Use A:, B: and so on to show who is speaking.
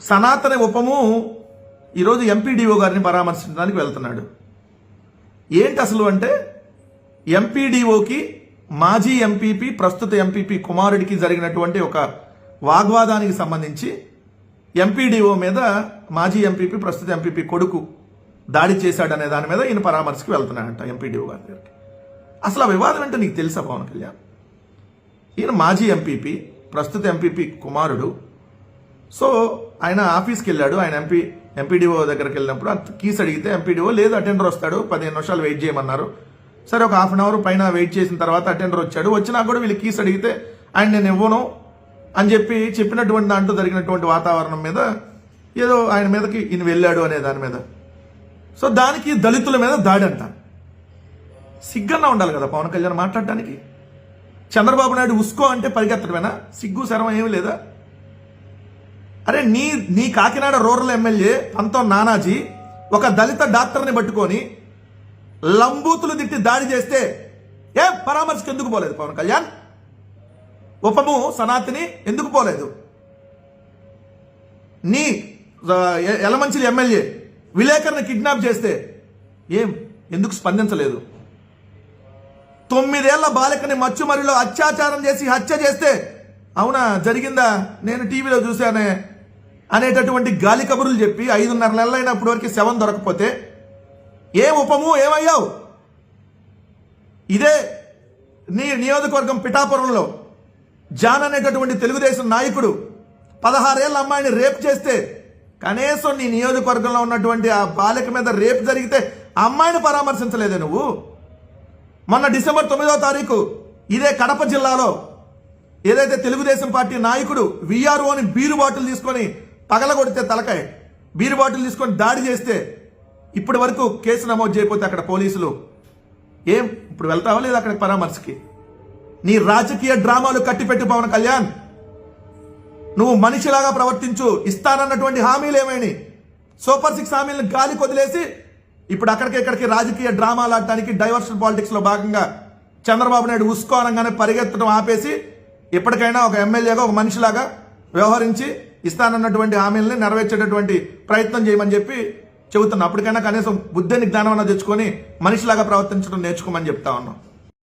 A: సనాతన ఉపము ఈరోజు ఎంపీడీఓ గారిని పరామర్శించడానికి వెళ్తున్నాడు. ఏంటి అసలు అంటే ఎంపీడీఓకి మాజీ ఎంపీపీ ప్రస్తుత ఎంపీపీ కుమారుడికి జరిగినటువంటి ఒక వాగ్వాదానికి సంబంధించి ఎంపీడీఓ మీద మాజీ ఎంపీపీ ప్రస్తుత ఎంపీపీ కొడుకు దాడి చేశాడనే దాని మీద ఈయన పరామర్శకు వెళ్తున్నాడంట ఎంపీడీఓ గారి దగ్గరికి. అసలు ఆ వివాదం అంటే నీకు తెలుసా పవన్ కళ్యాణ్? ఈయన మాజీ ఎంపీపీ ప్రస్తుత ఎంపీపీ కుమారుడు సో ఆయన ఆఫీస్కి వెళ్ళాడు ఆయన ఎంపీ ఎంపీడీఓ దగ్గరికి వెళ్ళినప్పుడు కీస్ అడిగితే ఎంపీడీఓ లేదు అటెండర్ వస్తాడు. పదిహేను నిమిషాలు వెయిట్ చేయమన్నారు. సరే ఒక హాఫ్ అన్ అవర్ పైన వెయిట్ చేసిన తర్వాత అటెండర్ వచ్చాడు. వచ్చినా కూడా వీళ్ళు కీస్ అడిగితే ఆయన నేను ఇవ్వను అని చెప్పి చెప్పినటువంటి దాంట్లో జరిగినటువంటి వాతావరణం మీద ఏదో ఆయన మీదకి ఈయన వెళ్ళాడు అనే దాని మీద. సో దానికి దళితుల మీద దాడి అంట. సిగ్గన్నా ఉండాలి కదా పవన్ కళ్యాణ్ మాట్లాడటానికి? చంద్రబాబు నాయుడు ఉస్కో అంటే పరిగెత్తడమేనా? సిగ్గు శరం ఏమి లేదా? అరే నీ నీ కాకినాడ రూరల్ ఎమ్మెల్యే పంతం నానాజీ ఒక దళిత డాక్టర్ని పట్టుకొని లంబూతులు తిట్టి దాడి చేస్తే ఏ పరామర్శకు ఎందుకు పోలేదు పవన్ కళ్యాణ్? ఉపము సనాతిని ఎందుకు పోలేదు? నీ ఎలమంచిలి ఎమ్మెల్యే విలేకరుని కిడ్నాప్ చేస్తే ఏం ఎందుకు స్పందించలేదు? తొమ్మిదేళ్ళ బాలికని మచ్చుమరిలో అత్యాచారం చేసి హత్య చేస్తే అవునా జరిగిందా? నేను టీవీలో చూశానే. అనేటటువంటి గాలి కబుర్లు చెప్పి ఐదున్నర నెలలైనప్పటి వరకు శవం దొరకపోతే ఏం ఉపము? ఏమయ్యావు? ఇదే నీ నియోజకవర్గం పిఠాపురంలో జాన్ అనేటటువంటి తెలుగుదేశం నాయకుడు పదహారేళ్ళ అమ్మాయిని రేప్ చేస్తే కనీసం నీ నియోజకవర్గంలో ఉన్నటువంటి ఆ బాలిక మీద రేప్ జరిగితే అమ్మాయిని పరామర్శించలేదే నువ్వు? మొన్న డిసెంబర్ తొమ్మిదో తారీఖు ఇదే కడప జిల్లాలో ఏదైతే తెలుగుదేశం పార్టీ నాయకుడు విఆర్ఓని బీరు బాటిల్ తీసుకొని పగలగొడితే తలకాయ బీరు బాటిల్ తీసుకొని దాడి చేస్తే ఇప్పటి వరకు కేసు నమోదు చేయకపోతే అక్కడ పోలీసులు ఏం? ఇప్పుడు వెళ్తావా లేదా అక్కడ పరామర్శకి? నీ రాజకీయ డ్రామాలు కట్టిపెట్టు పవన్ కళ్యాణ్. నువ్వు మనిషిలాగా ప్రవర్తించు ఇస్తానన్నటువంటి హామీలు ఏమైనా సూపర్ సిక్స్ హామీలను గాలి కొదిలేసి ఇప్పుడు అక్కడికి ఇక్కడికి రాజకీయ డ్రామాలు ఆడటానికి డైవర్షన్ పాలిటిక్స్లో భాగంగా చంద్రబాబు నాయుడు ఉస్కో అనగానే పరిగెత్తడం ఆపేసి ఇప్పటికైనా ఒక ఎమ్మెల్యేగా ఒక మనిషిలాగా వ్యవహరించి ఇస్తానన్నటువంటి హామీలని నెరవేర్చేటటువంటి ప్రయత్నం చేయమని చెప్పి చెబుతున్నా. అప్పటికైనా కనీసం బుద్ధిని జ్ఞానం అన్న తెచ్చుకొని మనిషిలాగా ప్రవర్తించడం నేర్చుకోమని చెప్తా ఉన్నాం.